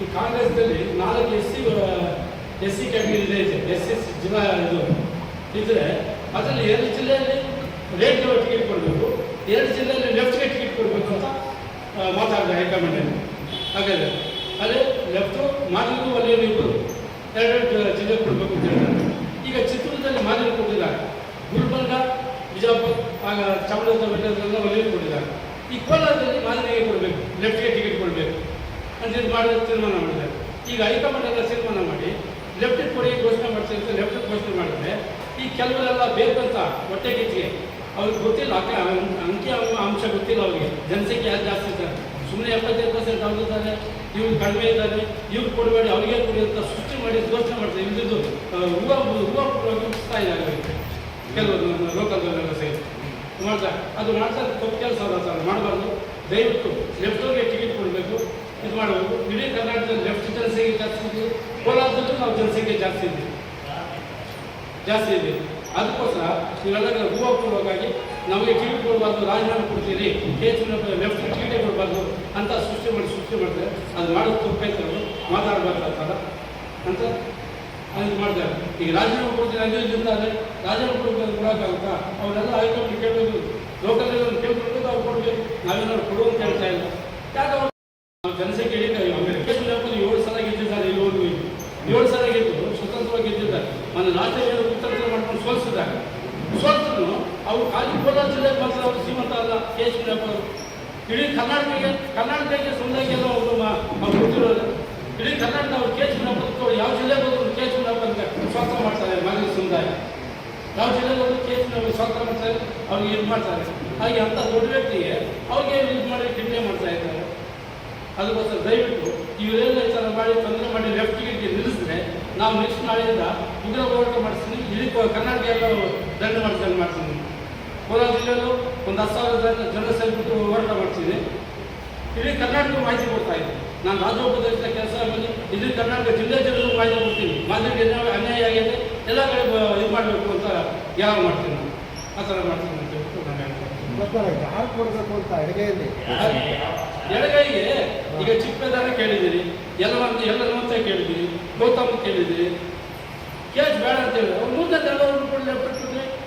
ಕಾಂಗ್ರೆಸ್ನಲ್ಲಿ ನಾಲ್ಕು S C S C category ಇದೆ ಎಸ್ ಎಸ್ ಜಿಲ್ಲಾ ಇದು ಇದ್ರೆ ಅದರಲ್ಲಿ ಎರಡು ಜಿಲ್ಲೆಯಲ್ಲಿ ರೇಟ್ ಟಿಕೆಟ್ ಕೊಡಬೇಕು, ಎರಡು ಜಿಲ್ಲೆಯಲ್ಲಿ ಲೆಫ್ಟ್ಗೆ ಟಿಕೆಟ್ ಕೊಡಬೇಕು ಅಂತ ಮಾತಾಡಿದೆ ಹೈಕಮಾಂಡಲ್ಲಿ ಹಾಗಾದ್ರೆ ಅದೇ ಲೆಫ್ಟು ಮಾದರಿಗೂ ವಲಯ ಇಬ್ಬರು ಎರಡೆರಡು ಜಿಲ್ಲೆ ಕೊಡಬೇಕು ಅಂತ ಹೇಳಿದ್ದಾರೆ. ಈಗ ಚಿತ್ರದುರ್ಗದಲ್ಲಿ ಮಾಲಿನ್ಯ ಕೊಟ್ಟಿದ್ದಾರೆ. ಗುಲ್ಬರ್ಗ, ಬಿಜಾಪುರ, ಆಗ ಚಾಮರಾಜನಗರದಲ್ಲ ವಲಯ ಕೊಟ್ಟಿದ್ದಾರೆ? ಈ ಕೋಲಾರದಲ್ಲಿ ಮಾದರಿಗೆ ಕೊಡಬೇಕು ಲೆಫ್ಟ್ಗೆ ಟಿಕೆಟ್ ಕೊಡಬೇಕು. ಅಂತ ಇದು ಮಾಡಿ ತೀರ್ಮಾನ ಮಾಡಿದ್ದಾರೆ. ಈಗ ಹೈಕಮಾಂಡ್ ಎಲ್ಲ ತೀರ್ಮಾನ ಮಾಡಿ ಲೆಫ್ಟ್ ಕೊಡಿ ಘೋಷಣೆ ಮಾಡ್ತೀವಿ ಅಂತ ಲೆಫ್ಟ್ ಘೋಷಣೆ ಮಾಡಿದ್ರೆ, ಈ ಕೆಲವರೆಲ್ಲ ಬೇಕಂತ ಹೊಟ್ಟೆ ಕಿಚ್ಚಿಗೆ ಅವ್ರಿಗೆ ಗೊತ್ತಿಲ್ಲ ಅಂಕಿ ಅಂಶ ಗೊತ್ತಿಲ್ಲ ಅವ್ರಿಗೆ. ಜನಸಂಖ್ಯೆ ಯಾರು ಜಾಸ್ತಿ ಇದ್ದಾರೆ? ಸುಮ್ಮನೆ ಎಪ್ಪತ್ತೈದು ಪರ್ಸೆಂಟ್ ಅವ್ರಿದ್ದಾರೆ ಇವ್ರು ಕಡಿಮೆ ಇದ್ದಾರೆ, ಇವ್ರು ಕೊಡಬೇಡಿ, ಅವ್ರಿಗೆ ಕೊಡಿ ಅಂತ ಸೃಷ್ಟಿ ಮಾಡಿ ಘೋಷಣೆ ಮಾಡ್ತಾರೆ. ಇಲ್ಲಿದ್ದು ಹೂವು ಹೂವು ಹುಟ್ಟಿಸ್ತಾ ಇದ್ದಾರೆ ಕೆಲವರು ಲೋಕಲ್ದವರೆಲ್ಲ ಸೇರಿ. ಮಾಡ್ತಾರೆ. ಅದು ಮಾಡ್ತಾರೆ, ತಪ್ಪು ಕೆಲಸ ಅಲ್ಲ ಸರ್ ಮಾಡಬಾರ್ದು. ದಯವಿಟ್ಟು ಲೆಫ್ಟವ್ರಿಗೆ ಟಿಕೆಟ್ ಕೊಡಬೇಕು. ಇದು ಮಾಡಬೇಕು ಇಡೀ ಕರ್ನಾಟಕದಲ್ಲಿ ಲೆಫ್ಟ್ ಜನಸಂಖ್ಯೆ ಜಾಸ್ತಿ ಇದೆ. ಕೋಲಾರದಲ್ಲೂ ನಾವು ಜನಸಂಖ್ಯೆ ಜಾಸ್ತಿ ಇದೆ. ಜಾಸ್ತಿ ಇದೆ. ಅದಕ್ಕೋಸ್ಕರ ನೀವೆಲ್ಲ ಹೂವು ಕೊಡುವಾಗಾಗಿ ನಮಗೆ ಟಿಕೆಟ್ ಕೊಡಬಾರ್ದು, ರಾಜೀನಾಮೆ ಕೊಡ್ತೀರಿ. ಕೆ ಲೆಫ್ಟ್ ಟಿಕೆಟೇ ಕೊಡಬಾರ್ದು ಅಂತ ಸೃಷ್ಟಿ ಮಾಡಿ, ಸೃಷ್ಟಿ ಮಾಡ್ತಾರೆ ಅದು ಮಾಡೋದು ತಪ್ಪೈತೆ ಅವರು. ಮಾತಾಡಬಾರ್ದು ಅಂತ ಅದು ಮಾಡ್ತಾರೆ ಈಗ ರಾಜೀನಾಮೆ ಕೊಡ್ತೀನಿ ಅದೇ ಇದರಿಂದ ಅದೇ. ರಾಜೀನಾಮೆ ಕೊಡಬೇಕು ಕೊಡೋಕ್ಕಾಗುತ್ತಾ ಅವರೆಲ್ಲ ಹೈಕಮಾಂಡ್ ಕೇಳಬೇಕು. ಲೋಕಲ್ ಕೇಳ್ಕೊಳ್ಬೇಕು ಅವ್ರು ಕೊಡಬೇಕು. ನಾವೇನಾದ್ರು ಕೊಡು ಅಂತ ಹೇಳ್ತಾ ಇಲ್ಲ ಯಾಕೆ ಅವ್ರು ನಾವು ಜನಸಂಖ್ಯೆ ಹಿಡಿತಾ ಆಮೇಲೆ ಏಳು ಸಲ ಗೆದ್ದಿದ್ದಾರೆ ಇಲ್ಲಿವರೆಗೂ ಏಳು ಸಲ ಗೆದ್ದು ಸ್ವತಂತ್ರವಾಗಿ ಗೆದ್ದಿದ್ದಾರೆ. ಮನೆ ಉತ್ತರ ಕುತಂತ್ರ ಮಾಡ್ಕೊಂಡು ಸೋಲಿಸಿದ್ದಾರೆ. ಸೋಲ್ತರು ಅವರು ಖಾಲಿ ಕೋಲಾರ ಜಿಲ್ಲೆ ಮಾತ್ರ ಅವರು ಶ್ರೀಮಂತ ಅಲ್ಲ ಕೇಶವನಪ್ಪ ಅವರು ಇಡೀ ಕರ್ನಾಟಕಕ್ಕೆ ಕರ್ನಾಟಕಕ್ಕೆ ಸಮುದಾಯಕ್ಕೆಲ್ಲ ಅವರು ಗೊತ್ತಿರೋದು ಇಡೀ ಕರ್ನಾಟಕ ಅವ್ರು ಕೇಶವನಪ್ಪ ಯಾವ ಜಿಲ್ಲೆಗೆ ಹೋದ್ರು ಎಸ್ ಅಂತ ಸ್ವಾಗತ ಮಾಡ್ತಾರೆ ಮನೆ ಸಮುದಾಯ. ಯಾವ ಜಿಲ್ಲೆಗೆ ಹೋದ್ರು ಕೇಶವನಪ್ಪ ಸ್ವಾಗತ ಮಾಡ್ತಾರೆ, ಅವ್ರಿಗೆ ಇದು ಮಾಡ್ತಾರೆ. ಹಾಗೆ ಅಂತ ದೊಡ್ಡ ವ್ಯಕ್ತಿಗೆ ಅವ್ರಿಗೆ ಇದು ಮಾಡಿ ಕಿಂಡೆ ಮಾಡ್ತಾ ಇದ್ದಾರೆ. ಅದಕ್ಕೋಸ್ಕರ ದಯವಿಟ್ಟು ಇವರೆಲ್ಲ ಥರ ಮಾಡಿ ತೊಂದರೆ ಮಾಡಿ ಲೆಫ್ಟ್ ಟಿಕೆಟ್ಗೆ ನಿಲ್ಲಿಸಿದ್ರೆ ನಾವು ನೆಕ್ಸ್ಟ್ ನಾಳೆಯಿಂದ ಉಗ್ರ ಹೋರಾಟ ಮಾಡಿಸ್ತೀನಿ. ಇಡೀ ಕರ್ನಾಟಕ ಎಲ್ಲ ದಂಡ ಮಾಡ್ಕೊಂಡು ಮಾಡ್ತೀನಿ. ಕೋಲಾರ ಜಿಲ್ಲೆಯಲ್ಲೂ ಒಂದು ಹತ್ತು ಸಾವಿರ ಜನ ಜನ ಸೇರಿಬಿಟ್ಟು ಹೋರಾಟ ಮಾಡ್ತೀನಿ. ಇಡೀ ಕರ್ನಾಟಕ ಮಾಹಿತಿ ಕೊಡ್ತಾ ಇದ್ದೀನಿ. ನಾನು ರಾಜ್ಯೋಪದೇಶದ ಕೆಲಸ ಮಾಡಿ ಇಡೀ ಕರ್ನಾಟಕ ಜಿಲ್ಲೆ ಜನರು ಮಾಹಿತಿ ಕೊಡ್ತೀನಿ. ಮಾಧ್ಯಮಕ್ಕೆ ಏನಾದ್ರು ಅನ್ಯಾಯ ಆಗಿದೆ ಎಲ್ಲ ಕಡೆ ಇದು ಮಾಡಬೇಕು ಅಂತ ಯಾವ ಮಾಡ್ತೀನಿ ನಾನು. ಆ ಥರ ಮಾಡ್ತೀನಿ ಅಂತ ಹೇಳ್ಬಿಟ್ಟು ನಾನು ಹೇಳ್ತೀನಿ ಯಾರು ಕೊಡಬೇಕು ಅಂತ ಎಡಗೈಗೆ ಈಗ ಚಿಕ್ಕದಾರ ಕೇಳಿದ್ದೀರಿ ಎಲ್ಲವಂತ ಅಂತ ಕೇಳಿದ್ದೀರಿ ಗೌತಮ್ ಕೇಳಿದ್ದೀರಿ. ಕೇಸ್ ಬೇಡ ಅಂತ ಹೇಳಿ. ಅವ್ರು ಮುಂದೆ ಎಲ್ಲರೂ ಕೊಡಲಿ ಕೊಟ್ಟರೆ